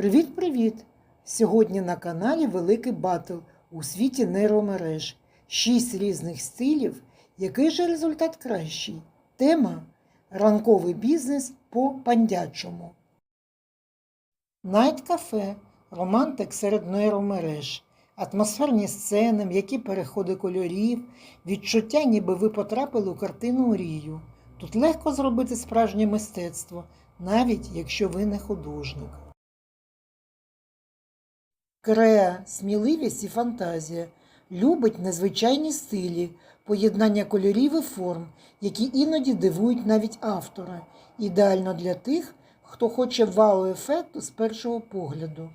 Привіт-привіт! Сьогодні на каналі Великий Батл у світі нейромереж. Шість різних стилів. Який же результат кращий? Тема ранковий бізнес по пандячому. Найт кафе романтик серед нейромереж. Атмосферні сцени, м'які переходи кольорів, відчуття, ніби ви потрапили у картину мрію. Тут легко зробити справжнє мистецтво, навіть якщо ви не художник. Креа, сміливість і фантазія. Любить незвичайні стилі, поєднання кольорів і форм, які іноді дивують навіть автора. Ідеально для тих, хто хоче вау-ефекту з першого погляду.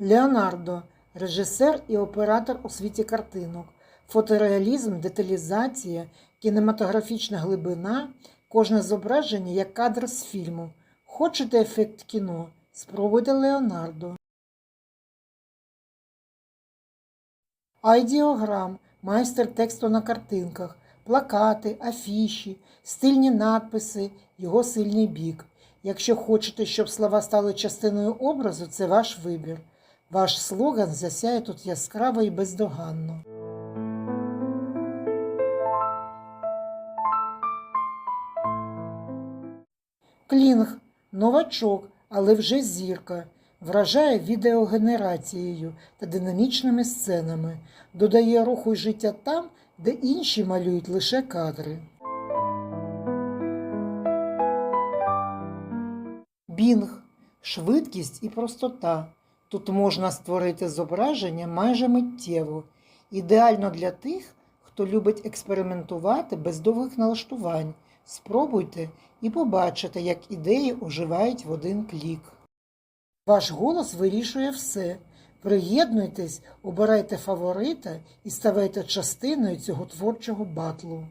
Леонардо режисер і оператор у світі картинок. Фотореалізм, деталізація, кінематографічна глибина, кожне зображення як кадр з фільму. Хочете ефект кіно? Спробуйте Леонардо. Айдіограм, майстер тексту на картинках, плакати, афіші, стильні надписи, його сильний бік. Якщо хочете, щоб слова стали частиною образу, це ваш вибір. Ваш слоган засяє тут яскраво і бездоганно. Клінг новачок, але вже зірка. Вражає відеогенерацією та динамічними сценами, додає руху й життя там, де інші малюють лише кадри. Бінг швидкість і простота. Тут можна створити зображення майже миттєво, ідеально для тих, хто любить експериментувати без довгих налаштувань. Спробуйте і побачите, як ідеї оживають в один клік. Ваш голос вирішує все. Приєднуйтесь, обирайте фаворита і ставайте частиною цього творчого батлу.